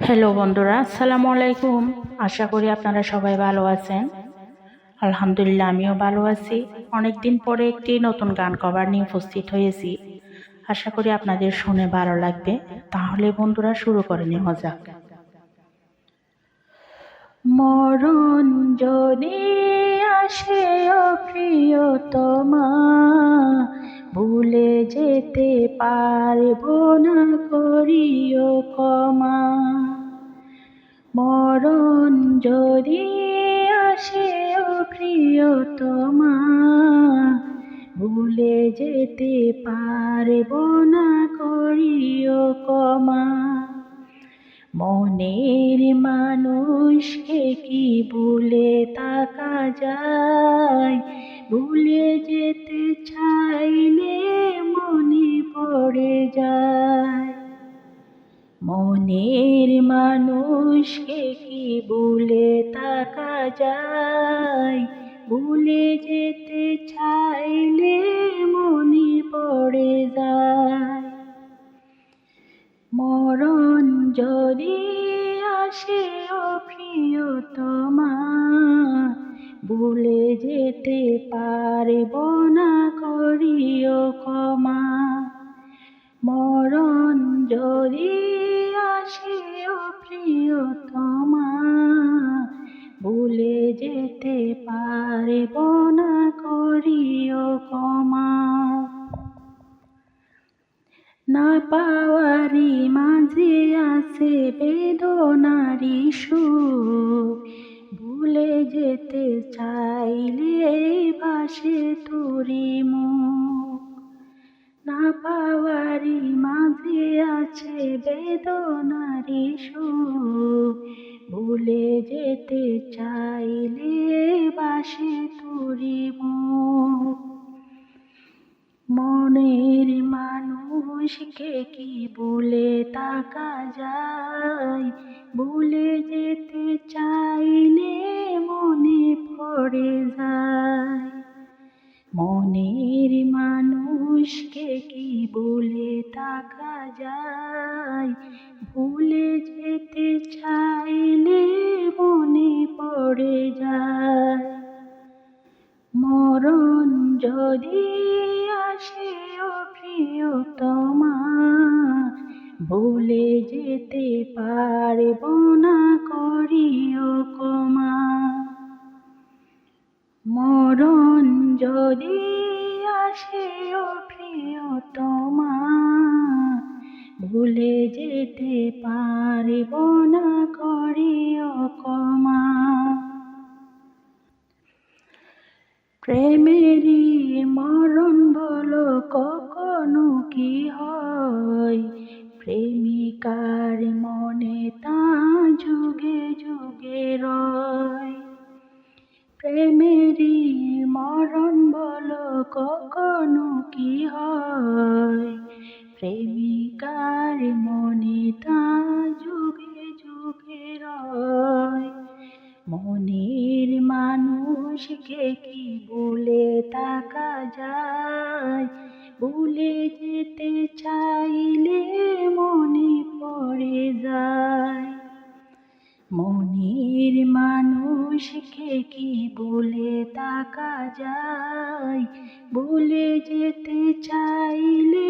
Hello বন্ধুরা, আসসালামু আলাইকুম। আশা করি আপনারা সবাই ভালো আছেন। আলহামদুলিল্লাহ, আমিও ভালো আছি। অনেক দিন পরে একটি নতুন গান কভার নিয়ে উপস্থিত হয়েছি। আশা করি আপনাদের শুনে ভালো লাগবে। তাহলে বন্ধুরা, শুরু করে নেওয়া যাক। মরণ যদি আসে ভুলে যেতে পারব না, করিও ক্ষমা। মরণ যদি আসে ও প্রিয়তমা, ভুলে যেতে পারব না করিও কমা মনের মানুষকে কি ভুলে তাকা যায়? ভুলে যেতে চাইলে মনে পড়ে যায়। মনের মানুষকে কি ভুলে তাকা যায়? ভুলে যেতে চাইলে মনে পড়ে যায়। মরণ যদি আসে ও প্রিয়তমা, ভুলে যেতে পারব না করিও ক্ষমা। মরণ যদি প্রিয়তমা ভুলে যেতে পারব না করিও ক্ষমা। না পাওয়ারি মাঝে আছে বেদনারি সুখ আছে বেদনারি সুখ, ভুলে যেতে চাইলে বাসে তোরি মনের মানুষকে কি বলে তাকা যায়? ভুলে যেতে চাইলে মনে পড়ে যায়। মনের মানুষকে কি বলে তাকা যায়? ভুলে যেতে চাইলে মনে পড়ে যায়। মরণ যদি আসে ও প্রিয়তমা, ভুলে যেতে পারব না করিও কমা মরণ যদি আসে ও যেতে পারব না, করিও কমা প্রেমেরই মরণ বলো, কখনো কি হয়? প্রেমিকার মনে তা যুগে যুগে রয়। প্রেমেরই মরণ বলো, কখনো কি মনের মানুষকে কি বলে তাকা যায়? ভুলে যেতে চাইলে মনে পড়ে যায়। মনের মানুষকে কি বলে তাকা যায়? ভুলে যেতে চাইলে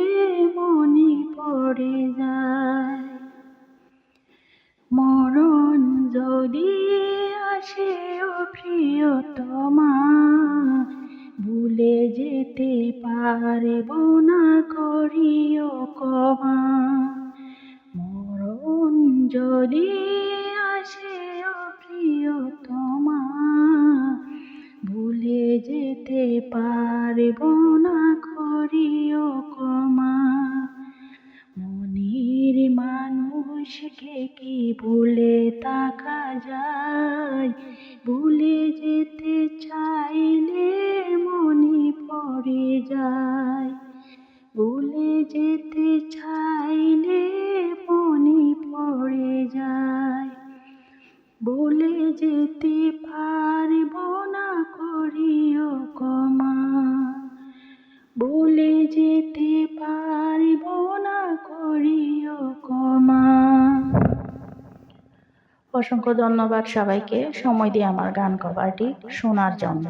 মনে পড়ে যায়। মরণ যদি প্রিয়তমা, ভুলে যেতে পারব না করিও কমা মরণ যদি আসে প্রিয়তমা, ভুলে যেতে পারব না করিও কমা মনির মানুষকে কি ভুলে তাকা যায়? ভুলে যেতে অসংখ্য ধন্যবাদ সবাইকে। সময় দিয়ে আমার গান কভারটি শোনার জন্য